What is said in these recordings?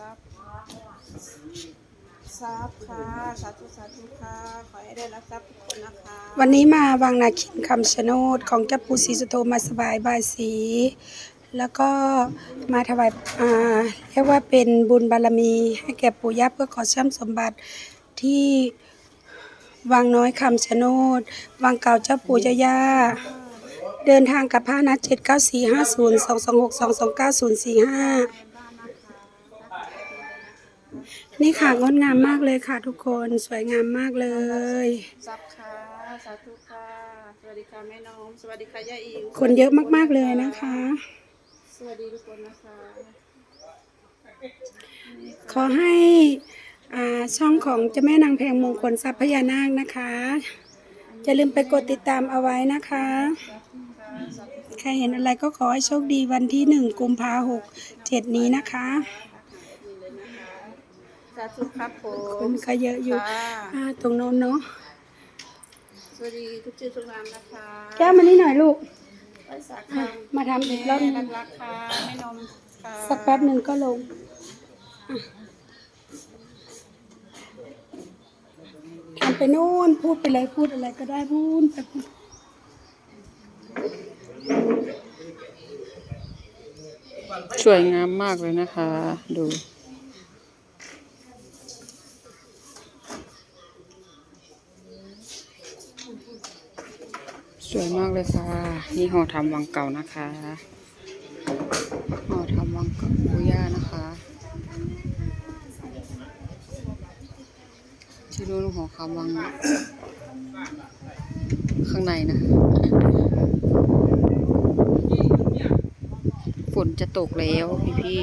รับทรัพค่ะสาธุสาธุค่ะขอให้ได้รับทรัพทุกคนนะคะวันนี้มาวังนาคินคำชะโนดของเจ้าปูศรีสุโธมาสบายบายสี แล้วก็มาถวายาเรียกว่าเป็นบุญบารมี ให้แก่ปู่ย่าเพื่อขอเชื่อมสมบัติที่วังน้อยคำชะโนดวังเก่าเจ้าปู่เจ้ย่าเดินทางกับพระนัดเก้าสี่ห้าศูนย์สองสองหกสองสองเก้าศูนย์สี่ห้า นย์สี่ห้านี่ค่ะงดงามมากเลยค่ะทุกคนสวยงามมากเลยทรัพย์ค่ะสาธุค่ะสวัสดีค่ะแม่น้องสวัสดีค่ะย่าอิวคนเยอะมากๆเลยนะคะ สวัสดีทุกคนนะคะขอให้อ่าช่องของเจ้าแม่นางแพงมงคลทรัพย์พญานาคนะคะอย่าลืมไปกดติดตามเอาไว้นะคะ ใครเห็นอะไรก็ขอให้โชคดีวันที่หนึ่งกุมภาหกเจ็ดนี้นะคะ สาธุครับผคมนก็เยอะอยู่ค่ะอ่าตรงโน้นเนาะสวัสดีทุกชื่อทุกนามนะคะแก้วมานี่หน่อยลูกไปสักอะคำมาทำอีกรแม่อบหนึรังกรักค่ะแม่นมค่ะสักแป๊บหนึ่งก็ลงอะทำไปโน่นพูดไปเลยพูดอะไรก็ได้พูดไปพูดสวยงามมากเลยนะคะ ดู สวยมากเลยค่ะ นี่หอทำวังเก่านะคะหอทำวังเก่าปูย่านะคะที่นู้นหอคำวังข้างในนะฝนจะตกแล้วพี่พี่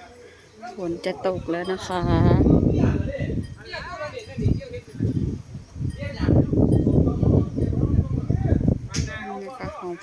ๆฝนจะตกแล้วนะคะนี่นะ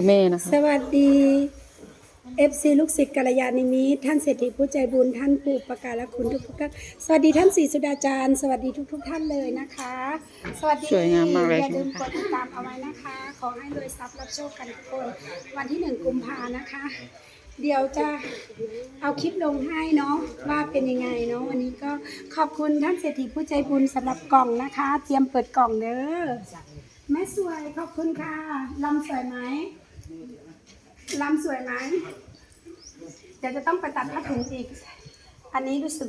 อแม่นะคะ สวัสดี FC ลูกศิษย์กัลยาณิมิตรท่านเศรษฐีผู้ใจบุญท่านผู้ประกาศและคุณทุกทุกๆท่านสวัสดีท่านศรีสุดาจารย์ สวัสดีทุกทุกๆท่านเลยนะคะ สวัสดีสวยงามมากเลย อย่าลืมใช่กไหมคะดติดตามเอาไว้นะคะ ขอให้รวยทรัพย์รับโชคกันทุกคน วันที่หนึ่งกุมภานะคะ เดี๋ยวจะเอาคลิปลงให้เนาะว่าเป็นยังไงเนาะวันนี้ก็ขอบคุณท่านเศรษฐีผู้ใจบุญสำหรับกล่องนะคะ เตรียมเปิดกล่องเด้อ แม่สวยขอบคุณค่ะลำสวยไหมลำสวยไหมเดี๋ยวจะต้องไปตัดผ้าถุงอีก อันนี้รู้สึก